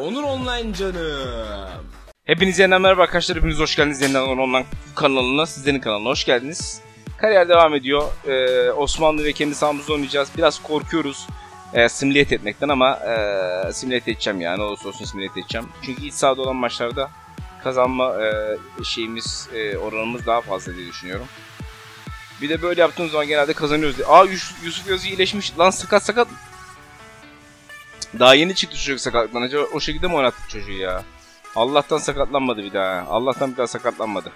Onur Online canım. Hepinize yeniden merhaba arkadaşlar. Hepiniz hoş geldiniz yeniden Onur Online kanalına. Sizlerin kanalına hoş geldiniz. Kariyer devam ediyor. Ee, Osmanlı ve kendi sahamızda oynayacağız. Biraz korkuyoruz e, simület etmekten ama e, simület edeceğim yani. Olursa olsun simület edeceğim. Çünkü iç sahada olan maçlarda kazanma e, şeyimiz, e, oranımız daha fazla diye düşünüyorum. Bir de böyle yaptığımız zaman genelde kazanıyoruz diye. Aa Yus- Yusuf Yazı iyileşmiş. Lan sakat sakat. Daha yeni çıktı çocuk sakatlıktan. Acaba o şekilde mi oynattık çocuğu ya? Allah'tan sakatlanmadı bir daha. Allah'tan bir daha sakatlanmadı.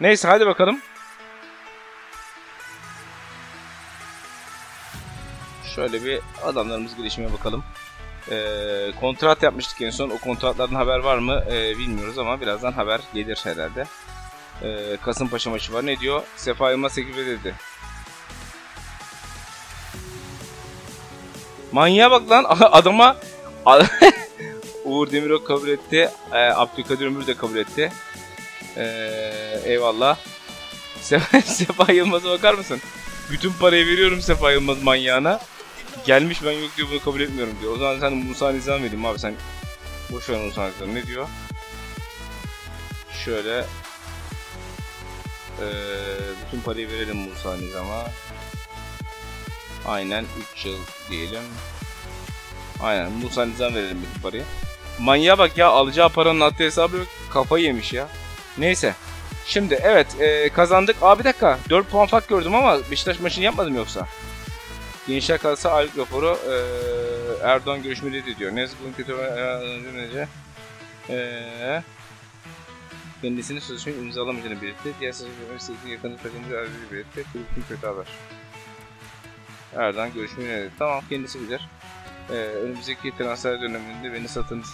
Neyse hadi bakalım. Şöyle bir adamlarımız gelişmeye bakalım. Ee, kontrat yapmıştık en son. O kontratlardan haber var mı ee, bilmiyoruz ama birazdan haber gelir herhalde. Ee, Kasımpaşa maçı var. Ne diyor? Sefa Yılmaz teklif edildi. Manyağa bak lan. Adama... Uğur Demirok kabul etti. Ee, Abdülkadir Ömür de kabul etti. Ee, eyvallah. Sefa, Sefa Yılmaz'a bakar mısın? Bütün parayı veriyorum Sefa Yılmaz manyağına. Gelmiş ben yok diyor bunu kabul etmiyorum diyor. O zaman sen Musa Nizam vereyim abi sen. Boş ver Musa Nizam. Ne diyor? Şöyle. Ee, bütün parayı verelim Musa Nizam'a. Aynen 3 yıl diyelim. Aynen Musa Nizam verelim bütün parayı. Manyağa bak ya alacağı paranın haddi hesabı yok. Kafayı yemiş ya. Neyse. Şimdi evet e, kazandık. Aa bir dakika 4 puan fark gördüm ama Beşiktaş maçını yapmadım yoksa. Gençler kalsa aylık raporu e, Erdoğan görüşmeleri diyor. Ne bunun kötü önce e, kendisini sözleşmeyi imzalamayacağını belirtti. Diğer sözleşmeleri sevgili yakını takımcı ayrıca belirtti. Kulübün kötü haber. Erdoğan görüşmeyi dedi. Tamam kendisi bilir. Ee, önümüzdeki transfer döneminde beni satın.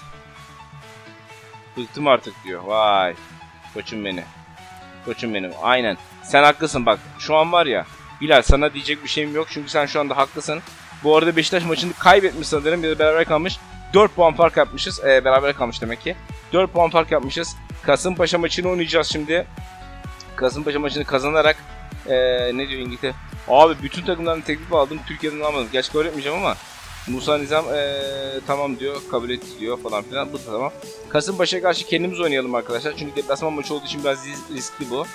Bıktım artık diyor. Vay. Koçum beni. Koçum benim. Aynen. Sen haklısın bak. Şu an var ya. Bilal sana diyecek bir şeyim yok. Çünkü sen şu anda haklısın. Bu arada Beşiktaş maçını kaybetmiş sanırım. Bir de beraber kalmış. 4 puan fark yapmışız. Ee, beraber kalmış demek ki. 4 puan fark yapmışız. Kasımpaşa maçını oynayacağız şimdi. Kasımpaşa maçını kazanarak ee, ne diyor İngiltere? Abi bütün takımdan teklif aldım. Türkiye'den almadım. Gerçi kabul etmeyeceğim ama Musa Nizam ee, tamam diyor, kabul etti diyor falan filan. Bu da tamam. Kasımpaşa'ya karşı kendimiz oynayalım arkadaşlar. Çünkü deplasman maçı olduğu için biraz riskli bu.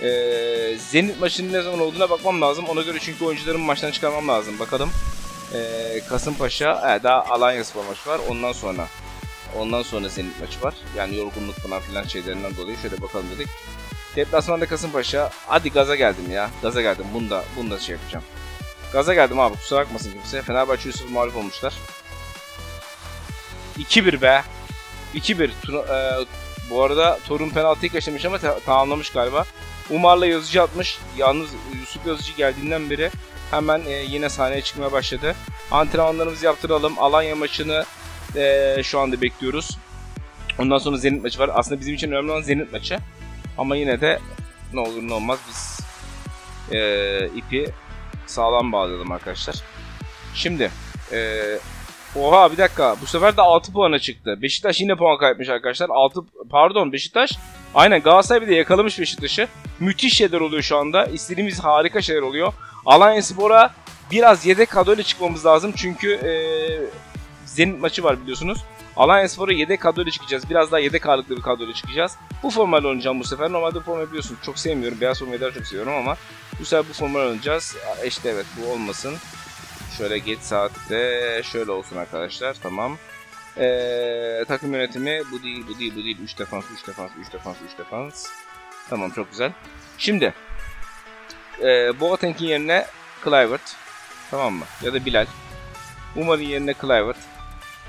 Ee, Zenit maçının ne zaman olduğuna bakmam lazım. Ona göre çünkü oyuncularımı maçtan çıkarmam lazım. Bakalım. Ee, Kasımpaşa, ee, daha Alanya Spor maçı var. Ondan sonra ondan sonra Zenit maçı var. Yani yorgunluk falan filan şeylerinden dolayı şöyle bakalım dedik. Deplasmanda Kasımpaşa. Hadi gaza geldim ya. Gaza geldim. Bunu da, bunu da şey yapacağım. Gaza geldim abi kusura bakmasın kimse. Fenerbahçe Yusuf mağlup olmuşlar. 2-1 be. 2-1. E, bu arada Torun penaltıyı kaçırmış ama ta tamamlamış galiba. Umar'la Yazıcı atmış. Yalnız Yusuf Yazıcı geldiğinden beri hemen e, yine sahneye çıkmaya başladı. Antrenmanlarımızı yaptıralım. Alanya maçını e, şu anda bekliyoruz. Ondan sonra Zenit maçı var. Aslında bizim için önemli olan Zenit maçı. Ama yine de ne olur ne olmaz biz e, ipi sağlam bağlayalım arkadaşlar. Şimdi e, oha bir dakika bu sefer de 6 puana çıktı. Beşiktaş yine puan kaybetmiş arkadaşlar. 6 pardon Beşiktaş aynen Galatasaray bir de yakalamış Beşiktaş'ı. Müthiş şeyler oluyor şu anda. İstediğimiz harika şeyler oluyor. Alanya Spor'a biraz yedek kadroyla çıkmamız lazım. Çünkü e, Zenit maçı var biliyorsunuz. Alanya Spor'a yedek kadroyla çıkacağız. Biraz daha yedek ağırlıklı bir kadroyla çıkacağız. Bu formayla oynayacağım bu sefer. Normalde formayı biliyorsunuz çok sevmiyorum. Beyaz formayı daha çok seviyorum ama bu sefer bu formayla oynayacağız. İşte evet bu olmasın. Şöyle geç saatte şöyle olsun arkadaşlar. Tamam. Ee, takım yönetimi bu değil, bu değil, bu değil. 3 defans, 3 defans, 3 defans, 3 defans. Tamam çok güzel. Şimdi e, Boateng'in yerine Clivert. Tamam mı? Ya da Bilal. Umar'ın yerine Clivert.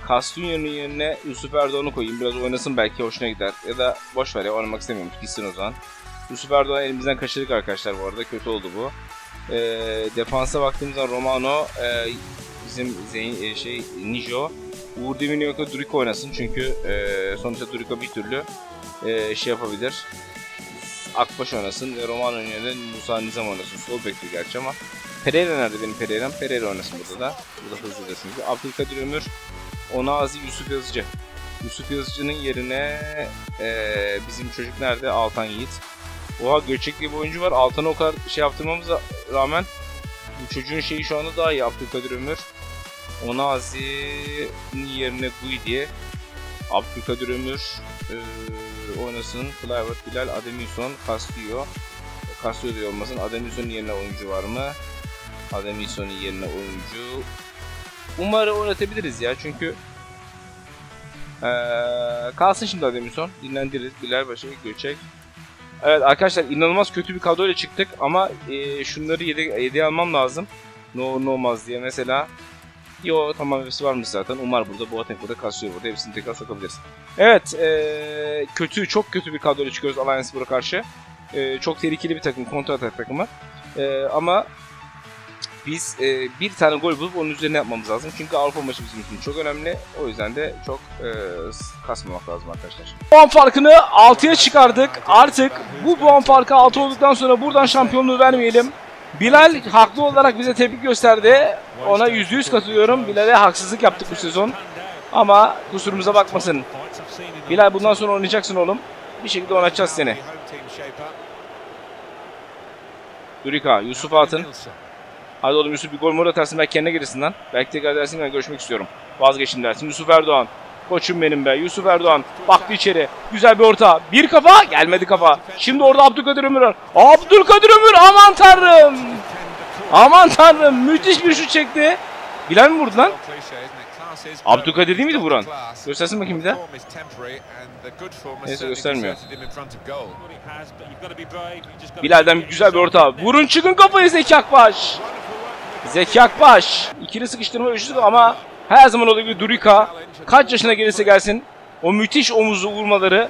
Castunya'nın yerine Yusuf Erdoğan'ı koyayım. Biraz oynasın belki hoşuna gider. Ya da boş ver ya oynamak istemiyormuş. Gitsin o zaman. Yusuf Erdoğan elimizden kaçırdık arkadaşlar bu arada. Kötü oldu bu. E, defansa baktığımızda Romano, e, bizim Zeyn, e, şey Nijo, Uğur Demiriyok'a Duriko oynasın. Çünkü e, sonuçta Duriko bir türlü e, şey yapabilir. Akbaş oynasın ve Romano yerine Musa Nizam oynasın. Sol bekliyor gerçi ama. Pereira nerede benim Pereira'm? Pereira oynasın burada da. Burada hızlıca çünkü. Abdülkadir Ömür, Onazi, Yusuf Yazıcı. Yusuf Yazıcı'nın yerine e, bizim çocuk nerede? Altan Yiğit. Oha Göçek diye bir oyuncu var. Altan'a o kadar şey yaptırmamıza rağmen bu çocuğun şeyi şu anda daha iyi. Abdülkadir Ömür. Onazi'nin yerine Gui diye. Abdülkadir Ömür e, oynasın. Clivert, Bilal, Ademilson, Castillo. Castillo diyor olmasın. Ademilson'un yerine oyuncu var mı? Ademilson'un yerine oyuncu. Umarı oynatabiliriz ya çünkü ee, kalsın şimdi Ademilson. Dinlendiririz. Bilal Başa Göçek. Evet arkadaşlar inanılmaz kötü bir kadroyla çıktık ama e, şunları yedi, yediye almam lazım. Ne olur ne olmaz diye mesela. Yo tamam hepsi varmış zaten. Umar burada, Boateng burada, Casio burada. Hepsini tekrar sokabiliriz. Evet e, kötü, çok kötü bir kadroyla çıkıyoruz Alliance Spor'a karşı. E, çok tehlikeli bir takım, kontra atak takımı. E, ama biz e, bir tane gol bulup onun üzerine yapmamız lazım. Çünkü Avrupa maçı bizim için çok önemli. O yüzden de çok e, kasmamak lazım arkadaşlar. Puan farkını 6'ya çıkardık. Artık bu puan farkı 6 olduktan sonra buradan şampiyonluğu vermeyelim. Bilal haklı olarak bize tepki gösterdi. Ona %100 katılıyorum. Bilal'e haksızlık yaptık bu sezon. Ama kusurumuza bakmasın. Bilal bundan sonra oynayacaksın oğlum. Bir şekilde oynatacağız seni. Durika, Yusuf Atın. Hadi oğlum Yusuf bir gol mor atarsın belki kendine gelirsin lan. Belki tekrar dersin ben görüşmek istiyorum. Vazgeçin dersin. Yusuf Erdoğan. Koçum benim be. Yusuf Erdoğan. Baktı içeri. Güzel bir orta. Bir kafa. Gelmedi kafa. Şimdi orada Abdülkadir Ömür var. Abdülkadir Ömür. Aman tanrım. Aman tanrım. Müthiş bir şut çekti. Bilal mi vurdu lan? Abdülkadir değil miydi vuran? Göstersin bakayım bir de. Neyse göstermiyor. Bilal'den güzel bir orta. Vurun çıkın kafayı Zeki Akbaş. Zeki Akbaş. İkili sıkıştırma üçlü ama her zaman olduğu gibi Durika. Kaç yaşına gelirse gelsin. O müthiş omuzlu vurmaları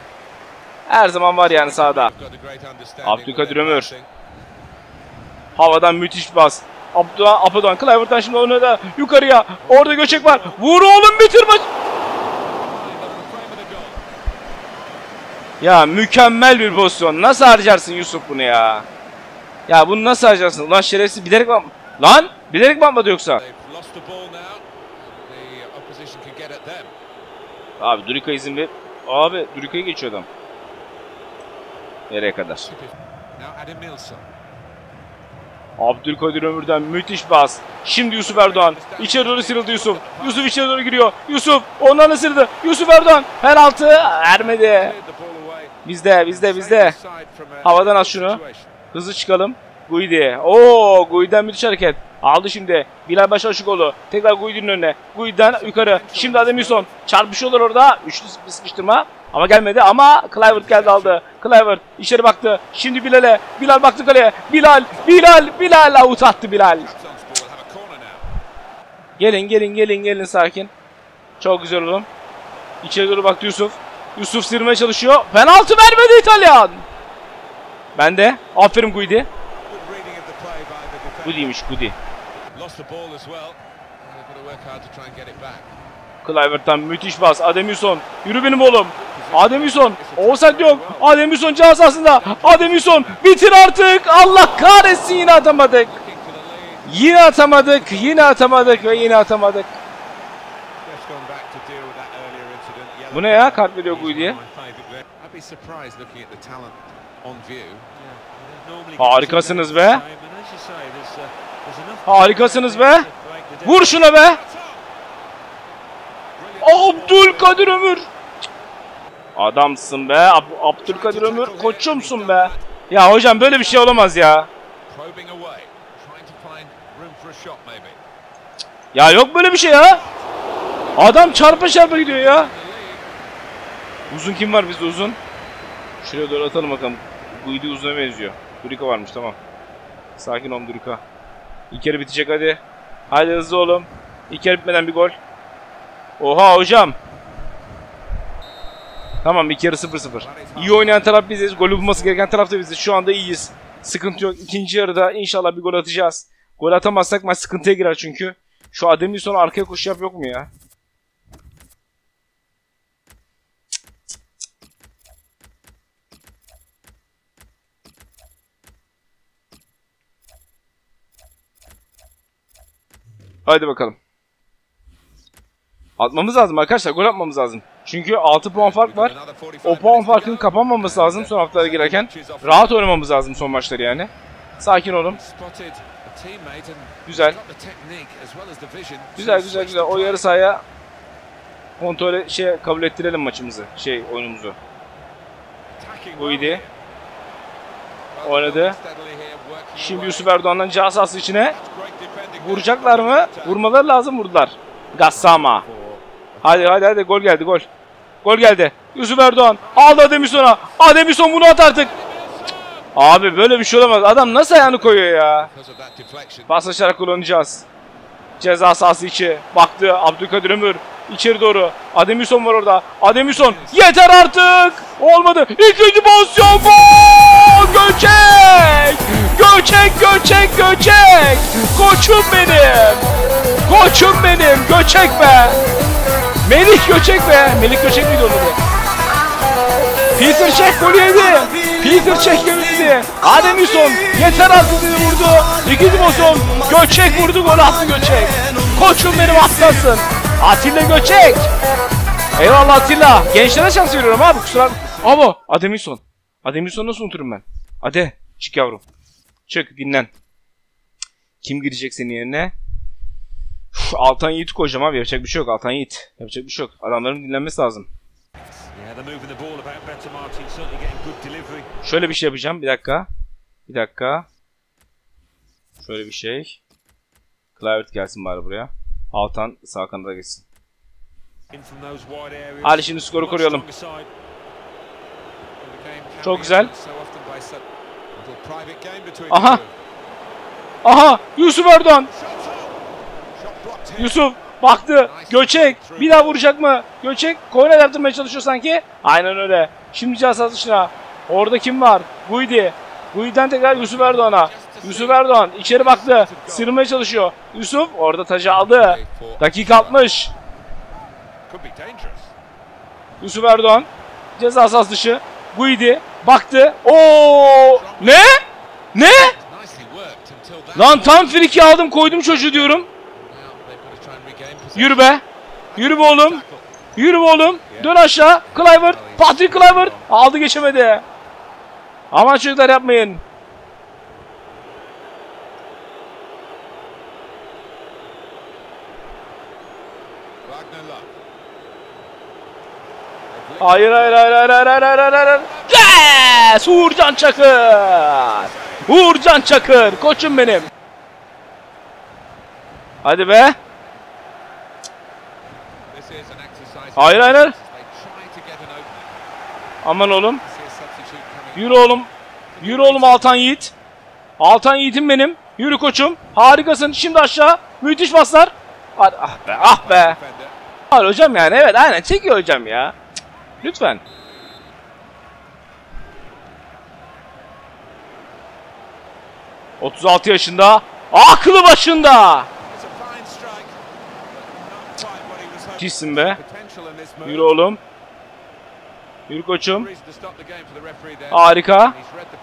her zaman var yani sahada. Abdülkadir Ömür. Havadan müthiş bas. Abdullah Apadoğan Clivert'tan şimdi onu da yukarıya. Orada göçek var. Vur oğlum bitir maç. Ya mükemmel bir pozisyon. Nasıl harcarsın Yusuf bunu ya? Ya bunu nasıl harcarsın? Ulan şerefsiz bilerek mi? Lan bilerek mi atmadı yoksa? Abi Durika izin ver. Abi Durika'yı geçiyor adam. Nereye kadar? Abdülkadir Ömür'den müthiş bas. Şimdi Yusuf Erdoğan. İçeri doğru sıyrıldı Yusuf. Yusuf içeri doğru giriyor. Yusuf ondan ısırdı. Yusuf Erdoğan. Penaltı. Ermedi. Bizde bizde bizde. Havadan at şunu. Hızlı çıkalım. Guidi. Oo Guidi'den müthiş hareket. Aldı şimdi. Bilal Başaşıkoğlu. Tekrar Guidi'nin önüne. Guidi'den yukarı. Şimdi Ademilson. Çarpışıyorlar orada. Üçlü sıkıştırma. Ama gelmedi ama Clivert geldi aldı. Clivert içeri baktı. Şimdi Bilal'e. Bilal baktı kaleye. Bilal, Bilal, Bilal out attı Bilal. Gelin gelin gelin gelin sakin. Çok güzel oğlum. İçeri doğru baktı Yusuf. Yusuf sırmaya çalışıyor. Penaltı vermedi İtalyan. Ben de. Aferin Guidi. Gudi'ymiş Gudi. Clivert'tan müthiş bas. Ademilson. Yürü benim oğlum. Ademilson. Offside yok. Ademilson cihazasında. Ademilson. Bitir artık. Allah kahretsin yine atamadık. Yine atamadık. Yine atamadık ve yine atamadık. Bu ne ya? Kart veriyor Guidi'ye. Harikasınız be. Harikasınız be. Vur şuna be. Abdülkadir Ömür. Adamsın be. Ab Abdülkadir Ömür koçumsun be. Ya hocam böyle bir şey olamaz ya. Ya yok böyle bir şey ya. Adam çarpa çarpa gidiyor ya. Uzun kim var bizde uzun? Şuraya doğru atalım bakalım. Guidi uzuna benziyor. Durika varmış tamam. Sakin ol Durika. İlk yarı bitecek hadi. Hadi hızlı oğlum. İlk yarı bitmeden bir gol. Oha hocam. Tamam ilk yarı 0-0. İyi oynayan taraf biziz. Golü bulması gereken taraf da biziz. Şu anda iyiyiz. Sıkıntı yok. İkinci yarıda inşallah bir gol atacağız. Gol atamazsak maç sıkıntıya girer çünkü. Şu Ademilson arkaya koşu yap yok mu ya? Hadi bakalım. Atmamız lazım arkadaşlar. Gol atmamız lazım. Çünkü 6 puan fark var. O puan farkının kapanmaması lazım son haftalara girerken. Rahat oynamamız lazım son maçları yani. Sakin olun. Güzel. Güzel güzel güzel. O yarı sahaya kontrol şey kabul ettirelim maçımızı. Şey oyunumuzu. Buydu. Oynadı. Şimdi Yusuf Erdoğan'dan cihaz içine. Vuracaklar mı? Vurmaları lazım vurdular. Gassama. Hadi hadi hadi gol geldi gol. Gol geldi. Yusuf Erdoğan aldı Ademison'a. Ademison bunu at artık. Abi böyle bir şey olamaz. Adam nasıl ayağını koyuyor ya? Paslaşarak kullanacağız. Ceza sahası içi. Baktı Abdülkadir Ömür. içeri doğru. Ademison var orada. Ademison. Yeter artık. Olmadı. İkinci pozisyon. Gol. Göçek. Göçek, göçek, göçek. Koçum benim. Koçum benim. Göçek be. Melih Göçek be. Melih Göçek miydi onun adı? Peter Çek golü yedi. Peter Çek golü yedi. Ademison yeter artık dedi vurdu. İkinci pozisyon. Göçek vurdu gol attı Göçek. Koçum benim atlasın. Atilla Göçek. Eyvallah Atilla. Gençlere şans veriyorum abi kusura Abo Ademison. Ademison nasıl unuturum ben? Ade çık yavrum. Çık dinlen. Kim girecek senin yerine? Uf, Altan Yiğit'i koyacağım abi yapacak bir şey yok Altan Yiğit. Yapacak bir şey yok. Adamların dinlenmesi lazım. Şöyle bir şey yapacağım. Bir dakika. Bir dakika. Şöyle bir şey. Clivert gelsin bari buraya. Altan sağ kanada geçsin. Hadi şimdi skoru koruyalım. Çok güzel. Aha. Aha. Yusuf Erdoğan! Yusuf baktı. Göçek. Bir daha vuracak mı? Göçek korner yaptırmaya çalışıyor sanki. Aynen öyle. Şimdi cihaz dışına. Orada kim var? Guidi. Guidi'den tekrar Yusuf Erdoğan'a. Yusuf Erdoğan içeri baktı. Sırmaya çalışıyor. Yusuf orada tacı aldı. Dakika 60. Could be dangerous. Yusuf Erdoğan ceza sahası dışı. Guidi baktı. Oo! Ne? Ne? Lan tam friki aldım koydum çocuğu diyorum. Yürü be. Yürü be oğlum. Yürü be oğlum. Dön aşağı. Clivert. Patrick Clivert. Aldı geçemedi. Aman çocuklar yapmayın. Hayır hayır hayır hayır hayır hayır hayır hayır. hayır. Yes! Uğurcan Çakır. Uğurcan Çakır. Koçum benim. Hadi be. Hayır hayır. Aman oğlum. Yürü oğlum. Yürü oğlum Altan Yiğit. Altan Yiğit'im benim. Yürü koçum. Harikasın. Şimdi aşağı. Müthiş paslar. Ah be ah be. Var hocam yani evet aynen çekiyor hocam ya. Lütfen. ...36 yaşında... ...aklı başında... ...Çizsin be... ...yürü oğlum... ...yürü koçum... ...harika...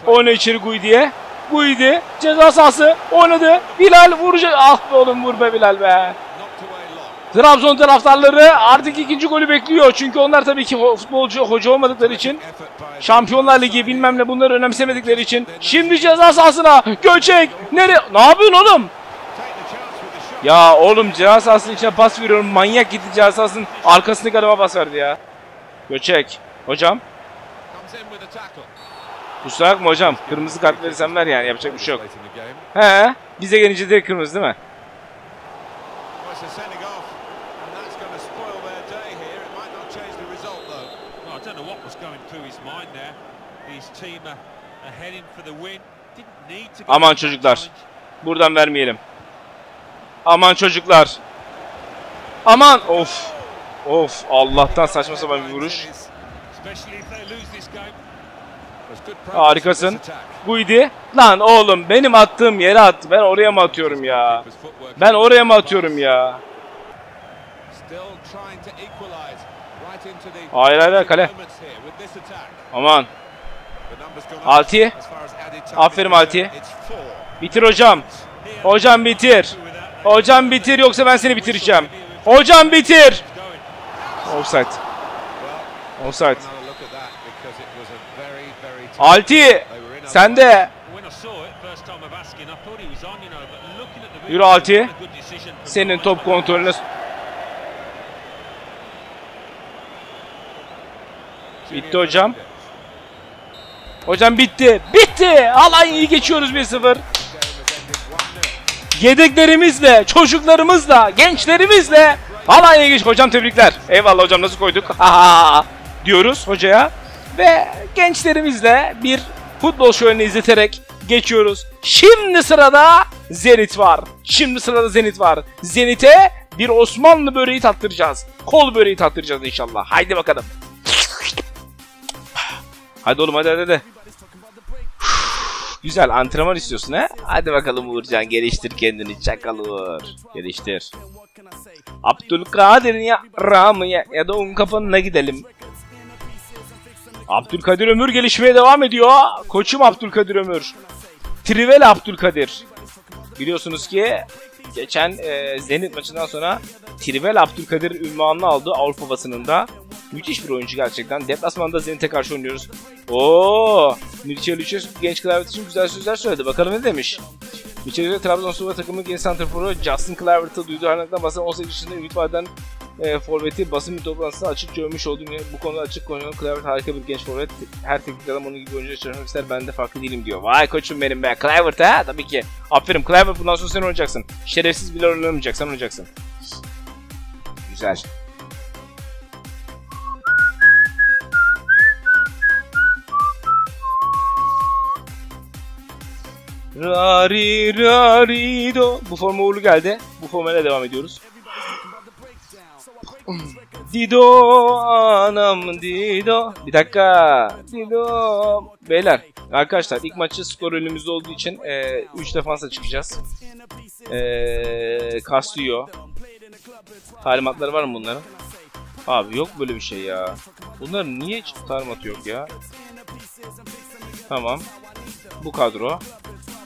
...oyna içeri Guidi'ye... ...Guidi... ...ceza sahası... ...oynadı... ...Bilal vuracak... ...ah be oğlum vur be Bilal be... Trabzon taraftarları artık ikinci golü bekliyor. Çünkü onlar tabii ki futbolcu, hoca olmadıkları için Şampiyonlar Ligi bilmem ne bunları önemsemedikleri için. Şimdi ceza sahasına Göçek. Nereye? Ne yapıyorsun oğlum? Ya oğlum ceza sahasının içine pas veriyorum. Manyak gitti ceza sahasının arkasındaki adama pas verdi ya. Göçek. Hocam. Kusura bakma hocam. Kırmızı kart verirsen ver yani. Yapacak bir şey yok. He. Bize gelince direkt kırmızı değil mi? Don't know what was going through his mind there. His team are, are heading for the win. Didn't need to. Aman çocuklar. Buradan vermeyelim. Aman çocuklar. Aman of. Of Allah'tan saçma sapan bir vuruş. Harikasın. Guidi. Lan oğlum benim attığım yere attı. Ben oraya mı atıyorum ya? Ben oraya mı atıyorum ya? Hayır hayır kale. Aman. Alti. Aferin Alti. Bitir hocam. Hocam bitir. Hocam bitir yoksa ben seni bitireceğim. Hocam bitir. Offside. Offside. Alti. Sen de. When I saw it, first time of asking, I thought he was on, you know, but looking at the Yürü video, Alti. a good decision. Senin top kontrolüne... Bitti hocam. Hocam bitti. Bitti. Alanya'yı geçiyoruz 1-0. Yedeklerimizle, çocuklarımızla, gençlerimizle Alanya'ya geç. Hocam tebrikler. Eyvallah hocam nasıl koyduk? diyoruz hocaya. Ve gençlerimizle bir futbol şöleni izleterek geçiyoruz. Şimdi sırada Zenit var. Şimdi sırada Zenit var. Zenit'e bir Osmanlı böreği tattıracağız. Kol böreği tattıracağız inşallah. Haydi bakalım. Hadi oğlum hadi hadi hadi. Güzel antrenman istiyorsun ha? Hadi bakalım Uğurcan geliştir kendini çakal Uğur. Geliştir. Abdülkadir ya Rami'ye ya da un kapanına gidelim. Abdülkadir Ömür gelişmeye devam ediyor. Koçum Abdülkadir Ömür. Trivel Abdülkadir. Biliyorsunuz ki geçen e, Zenit maçından sonra Trivel Abdülkadir ünvanını aldı Avrupa basınında. Müthiş bir oyuncu gerçekten. Deplasmanda Zenit'e karşı oynuyoruz. Oo, Mircea Lucas genç klavye için güzel sözler söyledi. Bakalım ne demiş. Mircea Trabzonspor takımı genç santraforu Justin Kluivert'ı duyduğu hayranlıktan bahseden 18 yaşında Ümit Vaden e, forveti basın bir toplantısında açık görmüş olduğum yer- bu konuda açık konuşalım. Kluivert harika bir genç forvet. Her teknik adam onun gibi oyuncu çalışmak ister. Ben de farklı değilim diyor. Vay koçum benim be. Kluivert ha tabii ki. Aferin Kluivert bundan sonra sen oynayacaksın. Şerefsiz bile oynamayacak. Sen oynayacaksın. Güzel. Rari rari do. Bu forma uğurlu geldi. Bu formayla devam ediyoruz. Dido anam Dido. Bir dakika. Dido. Beyler arkadaşlar ilk maçı skor önümüzde olduğu için 3 defansa çıkacağız. E, Castillo. Talimatları var mı bunların? Abi yok böyle bir şey ya. Bunların niye hiç talimatı yok ya? Tamam. Bu kadro.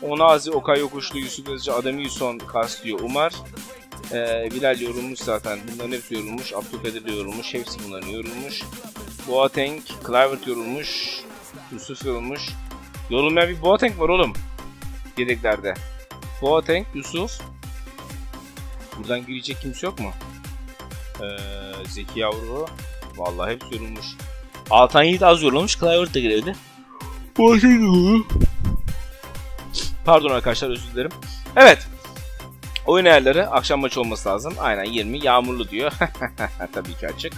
Onazi, Okay Yokuşlu, Yusuf Yazıcı, Adem Yuson, Castillo, Umar. Ee, Bilal yorulmuş zaten. Bunların hepsi yorulmuş. Abdülkadir de yorulmuş. Hepsi bunların yorulmuş. Boateng, Kluivert yorulmuş. Yusuf yorulmuş. Yorulmayan bir Boateng var oğlum. Yedeklerde. Boateng, Yusuf. Buradan girecek kimse yok mu? Ee, Zeki Yavru. Vallahi hepsi yorulmuş. Altan Yiğit az yorulmuş. Kluivert de girevdi. Boateng yorulmuş. Pardon arkadaşlar özür dilerim. Evet. Oyun ayarları akşam maçı olması lazım. Aynen 20 yağmurlu diyor. Tabii ki açık.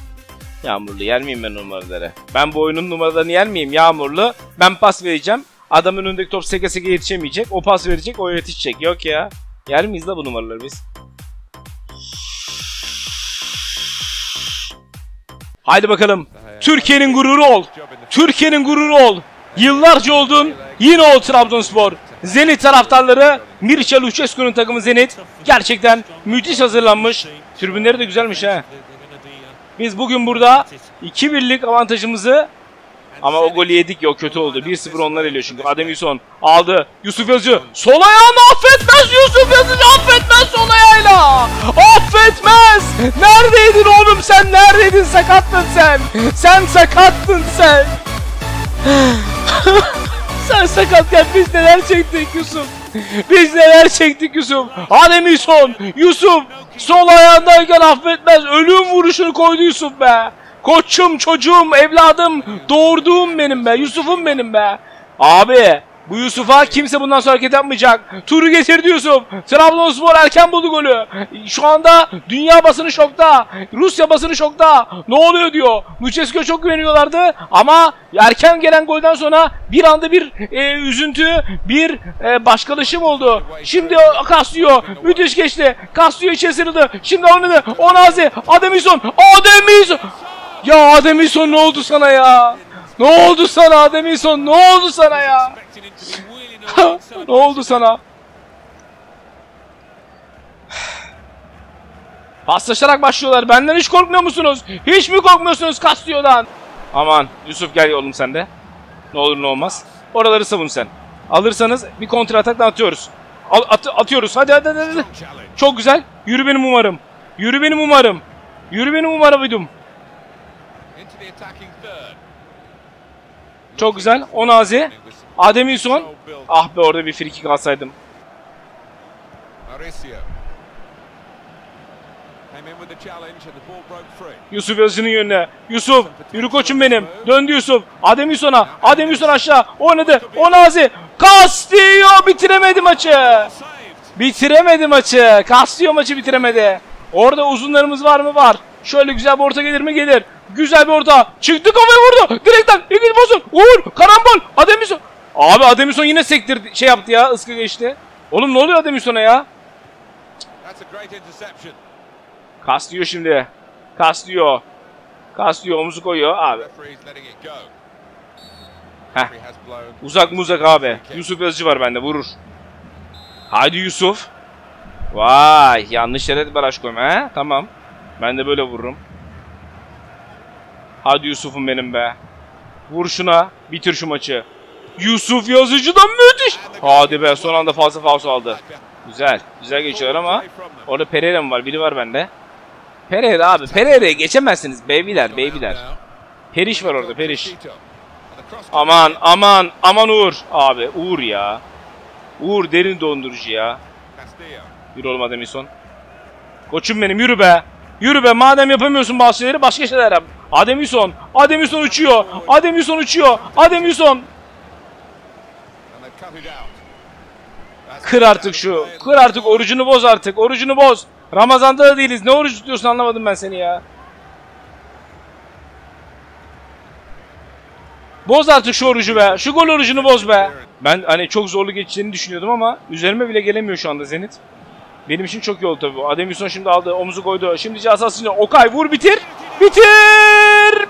Yağmurlu yer miyim ben numaraları? Ben bu oyunun numaralarını yer miyim? Yağmurlu. Ben pas vereceğim. Adamın önündeki top seke seke yetişemeyecek. O pas verecek, o yetişecek. Yok ya. Yer miyiz la bu numaraları biz? Haydi bakalım. Türkiye'nin gururu ol. Türkiye'nin gururu ol. Yıllarca oldun. Yine ol Trabzonspor. Zenit taraftarları Mircea Lucescu'nun takımı Zenit gerçekten müthiş hazırlanmış. Tribünleri de güzelmiş ha. Biz bugün burada 2-1'lik avantajımızı ama o golü yedik ya kötü oldu. 1-0 onlar eliyor çünkü. Adem Yuson aldı. Yusuf Yazıcı. Sol ayağını affetmez Yusuf Yazıcı affetmez sol ayağıyla. Affetmez. Neredeydin oğlum sen neredeydin sakattın sen. Sen sakattın sen. sakatken biz neler çektik Yusuf. Biz neler çektik Yusuf. Adem Yuson. Yusuf. Sol ayağındayken affetmez. Ölüm vuruşunu koydu Yusuf be. Koçum, çocuğum, evladım, doğurduğum benim be. Yusuf'um benim be. Abi bu Yusuf'a kimse bundan sonra hareket yapmayacak. Turu getirdi Yusuf. Trabzonspor erken buldu golü. Şu anda dünya basını şokta. Rusya basını şokta. Ne oluyor diyor. Lucescu'ya çok güveniyorlardı ama erken gelen golden sonra bir anda bir e, üzüntü, bir e, başkalaşım oldu. Şimdi Castillo müthiş geçti. Castillo içeri sıyrıldı. Şimdi oynadı. Onazi, Ademison, Ademison. Ya Ademison ne oldu sana ya? Ne oldu sana Ademison? Ne oldu sana ya? ne oldu sana? Paslaşarak başlıyorlar. Benden hiç korkmuyor musunuz? Hiç mi korkmuyorsunuz Castillo'dan? Aman Yusuf gel oğlum sen de. Ne olur ne olmaz. Oraları savun sen. Alırsanız bir kontra atakla atıyoruz. Al- at- atıyoruz. Hadi hadi hadi. Çok güzel. Yürü benim umarım. Yürü benim umarım. Yürü benim umarım. The attacking third. Çok güzel. Onazi. Adem Yuson. Ah be orada bir friki kalsaydım. Mauricio. Came in with the challenge and the ball broke free. Yusuf Yazıcı'nın yönüne. Yusuf yürü koçum benim. Döndü Yusuf. Adem Yusuf'a. Adem Yusuf aşağı. Oynadı. Onazi. Castillo bitiremedi maçı. Bitiremedi maçı. Castillo maçı bitiremedi. Orada uzunlarımız var mı? Var. Şöyle güzel bir orta gelir mi? Gelir. Güzel bir orta. Çıktı kafaya vurdu. Direkten. İkinci pozisyon. Uğur. Karambol. Ademison. Abi Ademison yine sektirdi. Şey yaptı ya. ıskı geçti. Oğlum ne oluyor Ademison'a ya? Castillo şimdi. Castillo. Castillo omuzu koyuyor abi. Heh. Uzak muzak abi. Yusuf Yazıcı var bende vurur. Haydi Yusuf. Vay yanlış yere baraj koyma he. Tamam. Ben de böyle vururum. Hadi Yusuf'um benim be. Vur şuna. Bitir şu maçı. Yusuf Yazıcı'dan müthiş. Hadi be son anda fazla falso aldı. Güzel. Güzel geçiyorlar ama orada Pereira mı var? Biri var bende. Pereira abi. Pereira'ya geçemezsiniz. Babyler, babyler. Periş var orada, Periş. Aman aman aman Uğur. Abi Uğur ya. Uğur derin dondurucu ya. Yürü oğlum Ademison. Koçum benim yürü be. Yürü be madem yapamıyorsun bazı başka şeyler yap. Ademison. Ademison uçuyor. Ademison uçuyor. That's Kır artık şu. Kır artık orucunu boz artık. Orucunu boz. Ramazanda da değiliz. Ne oruç tutuyorsun anlamadım ben seni ya. Boz artık şu orucu be. Şu gol orucunu boz be. Ben hani çok zorlu geçeceğini düşünüyordum ama üzerime bile gelemiyor şu anda Zenit. Benim için çok iyi oldu tabii bu. Ademison şimdi aldı. Omuzu koydu. Şimdi cihazasını. Okay vur bitir. Bitir.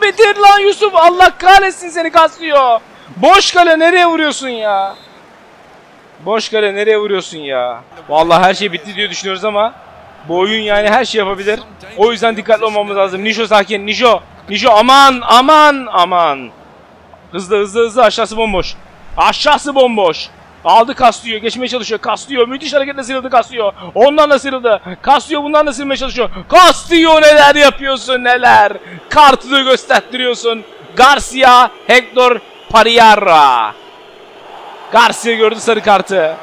Bitir lan Yusuf. Allah kahretsin seni kaslıyor. Boş kale nereye vuruyorsun ya? Boş kale nereye vuruyorsun ya? Vallahi her şey bitti diye düşünüyoruz ama bu oyun yani her şey yapabilir. O yüzden dikkatli olmamız lazım. Nişo sakin. Nişo. Nişo aman aman aman. Hızlı hızlı hızlı aşağısı bomboş. Aşağısı bomboş. Aldı Castillo. Geçmeye çalışıyor. Castillo müthiş hareketle sıyrıldı Castillo. Ondan da sıyrıldı. Castillo bundan da sıyrılmaya çalışıyor. Castillo neler yapıyorsun neler. Kartını göstertiriyorsun. Garcia, Hector, Pariarra. Garcia gördü sarı kartı.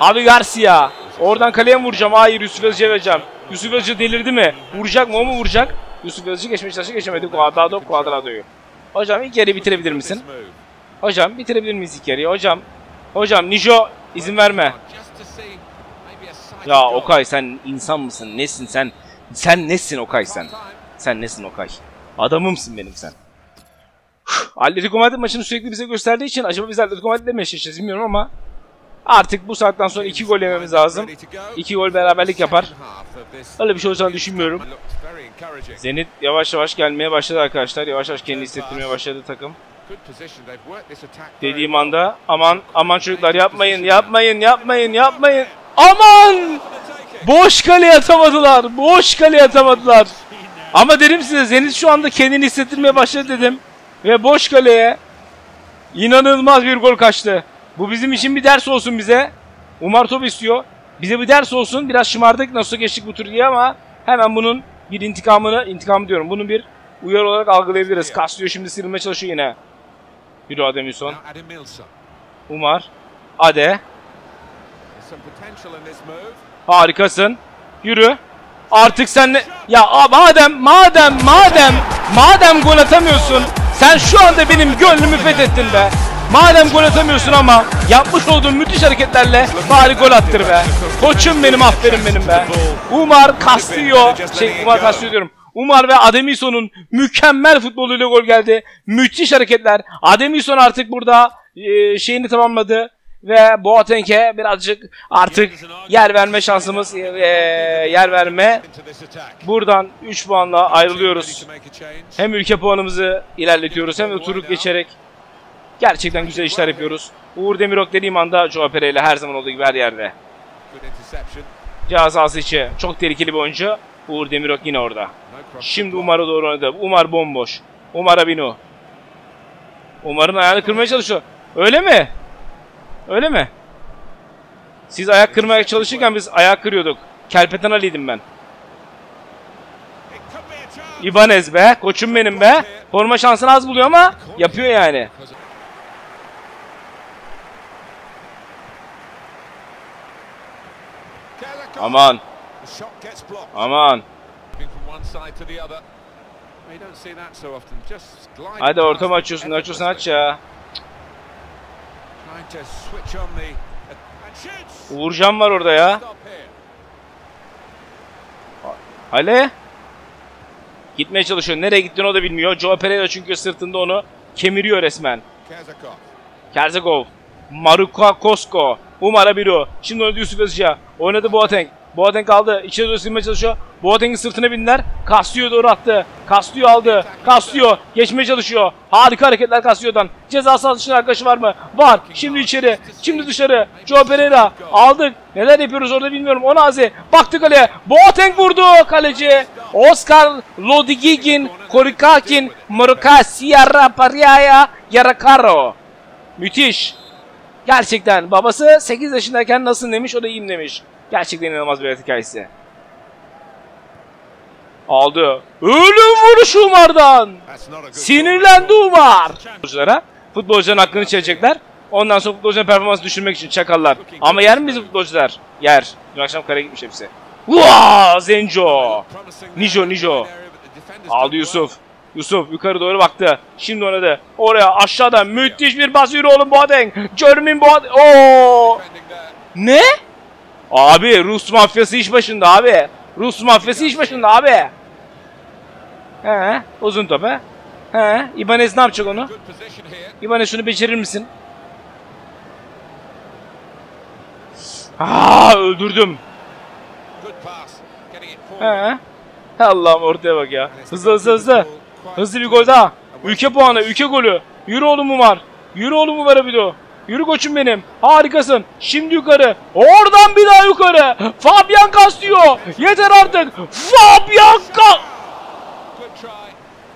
Abi Garcia. Oradan kaleye mi vuracağım? Hayır Yusuf Yazıcı'ya vereceğim. Yusuf Yazıcı delirdi mi? Vuracak mı? O mu vuracak? Yusuf Yazıcı geçmeye çalıştı. Geçemedi. Cuadrado, Cuadrado'yu. Hocam ilk yarıyı bitirebilir misin? Hocam bitirebilir miyiz ilk yarıyı? Hocam. Hocam Nijo izin verme. Ya. Okay sen insan mısın? Nesin sen? Sen nesin Okay sen? Sen nesin Okay? Adamımsın benim sen. Atletico Madrid maçını sürekli bize gösterdiği için acaba biz Atletico Madrid'le mi eşleşeceğiz bilmiyorum ama artık bu saatten sonra iki gol yememiz lazım. İki gol beraberlik yapar. Öyle bir şey olacağını düşünmüyorum. Zenit yavaş yavaş gelmeye başladı arkadaşlar. Yavaş yavaş kendini hissettirmeye başladı takım. Dediğim anda aman aman çocuklar yapmayın yapmayın yapmayın yapmayın. Aman! Boş kaleye atamadılar. Boş kaleye atamadılar. Ama dedim size Zenit şu anda kendini hissettirmeye başladı dedim. Ve boş kaleye inanılmaz bir gol kaçtı. Bu bizim için bir ders olsun bize. Umar top istiyor. Bize bir ders olsun. Biraz şımardık nasıl geçtik bu tur diye ama hemen bunun bir intikamını, intikam diyorum. Bunun bir uyarı olarak algılayabiliriz. Castillo şimdi sıyrılmaya çalışıyor yine. Yürü Ademilson. Umar. Ade. Harikasın. Yürü. Artık sen ne... Ya madem, madem, madem, madem gol atamıyorsun, sen şu anda benim gönlümü fethettin be. Madem gol atamıyorsun ama yapmış olduğun müthiş hareketlerle bari gol attır be. Koçum benim, aferin benim be. Umar Castillo, şey Umar Castillo diyorum. Umar ve Ademison'un mükemmel futboluyla gol geldi. Müthiş hareketler. Ademison artık burada e, şeyini tamamladı. Ve Boateng'e birazcık artık yer verme şansımız, e, yer verme. Buradan 3 puanla ayrılıyoruz. Hem ülke puanımızı ilerletiyoruz hem de turuk geçerek gerçekten güzel işler yapıyoruz. Uğur Demirok dediğim anda Joao Pereira her zaman olduğu gibi her yerde. Cihaz içi çok tehlikeli bir oyuncu. Uğur Demirok yine orada. Şimdi Umar'a doğru oynadı. Umar bomboş. Umar Abinu. Umar'ın ayağını kırmaya çalışıyor. Öyle mi? Öyle mi? Siz ayak kırmaya çalışırken biz ayak kırıyorduk. Kelpeten Ali'ydim ben. İbanez be. Koçum benim be. Forma şansını az buluyor ama yapıyor yani. Aman. Aman. Hadi past orta mı açıyorsun? Açıyorsun aç ya. Uğurcan var orada ya. Ale. Gitmeye çalışıyor. Nereye gittiğini o da bilmiyor. Joe Pereira çünkü sırtında onu kemiriyor resmen. Kerzakov. Maruka Kosko. Umar Abiru. Şimdi oynadı Yusuf Yazıcı. Oynadı Boateng. Boateng aldı. İçeri doğru silmeye çalışıyor. Boateng'in sırtına bindiler. Castillo doğru attı. Castillo aldı. Castillo geçmeye çalışıyor. Harika hareketler Castillo'dan. Ceza sahası dışında arkadaşı var mı? Var. Şimdi içeri. Şimdi dışarı. Joe Pereira. Aldık. Neler yapıyoruz orada bilmiyorum. Onazi. Baktı kaleye. Boateng vurdu kaleci. Oscar Lodigigin. Korikakin. Maruka Sierra Pariaya. Yarakaro. Müthiş. Gerçekten babası 8 yaşındayken nasıl demiş o da iyiyim demiş. Gerçekten inanılmaz bir hayat hikayesi. Aldı. Ölüm vuruşu Umar'dan. Sinirlendi Umar. Futbolculara futbolcuların hakkını çelecekler. Ondan sonra futbolcuların performansı düşürmek için çakallar. Ama yer mi bizim futbolcular? Yer. Dün akşam karaya gitmiş hepsi. Vaa Zenco. Nijo, Nijo. Aldı Yusuf. Yusuf yukarı doğru baktı. Şimdi oynadı. Oraya aşağıda müthiş bir bas yürü oğlum Boateng. Jermin Boateng. Oo. Ne? Abi Rus mafyası iş başında abi. Rus mafyası iş başında abi. He, uzun top he. He, Ibanez ne yapacak onu? İbanez şunu becerir misin? Aa öldürdüm. He. Allah'ım ortaya bak ya. Hızlı hızlı hızlı. Hızlı bir gol daha. Ülke puanı, ülke golü. Yürü oğlum Umar. Yürü oğlum Umar Abido. Yürü koçum benim. Harikasın. Şimdi yukarı. Oradan bir daha yukarı. Fabian Castillo. Yeter artık. Fabian try.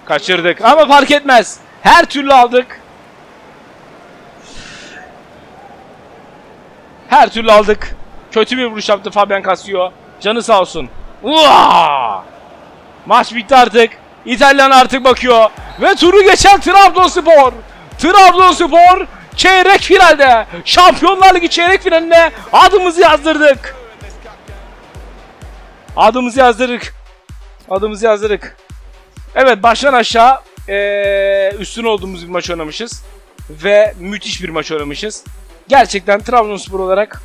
Kaçırdık ama fark etmez. Her türlü aldık. Her türlü aldık. Kötü bir vuruş yaptı Fabian Castillo. Canı sağ olsun. Uaa! Maç bitti artık. İtalyan artık bakıyor. Ve turu geçen Trabzonspor. Trabzonspor çeyrek finalde. Şampiyonlar Ligi çeyrek finaline adımızı yazdırdık. Adımızı yazdırdık. Adımızı yazdırdık. Evet baştan aşağı eee üstün olduğumuz bir maç oynamışız. Ve müthiş bir maç oynamışız. Gerçekten Trabzonspor olarak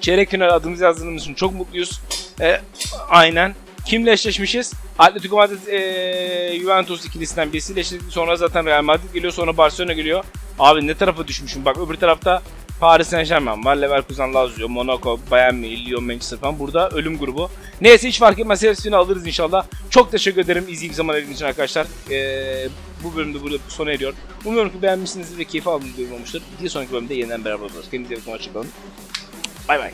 çeyrek final adımızı yazdırdığımız için çok mutluyuz. E, aynen. Kimle eşleşmişiz? Atletico Madrid eee, Juventus ikilisinden birisiyle eşleştik. Sonra zaten Real Madrid geliyor. Sonra Barcelona geliyor. Abi ne tarafa düşmüşüm? Bak öbür tarafta Paris Saint Germain var. Leverkusen, Lazio, Monaco, Bayern Münih, Lyon, Manchester falan. Burada ölüm grubu. Neyse hiç fark etmez. Hepsini alırız inşallah. Çok teşekkür ederim izleyip zaman ayırdığınız için arkadaşlar. Ee, bu bölümde burada sona eriyor. Umuyorum ki beğenmişsinizdir ve keyif aldığınız bölüm olmuştur. Bir sonraki bölümde yeniden beraber olacağız. Kendinize iyi bakın. Hoşçakalın. Bay bay.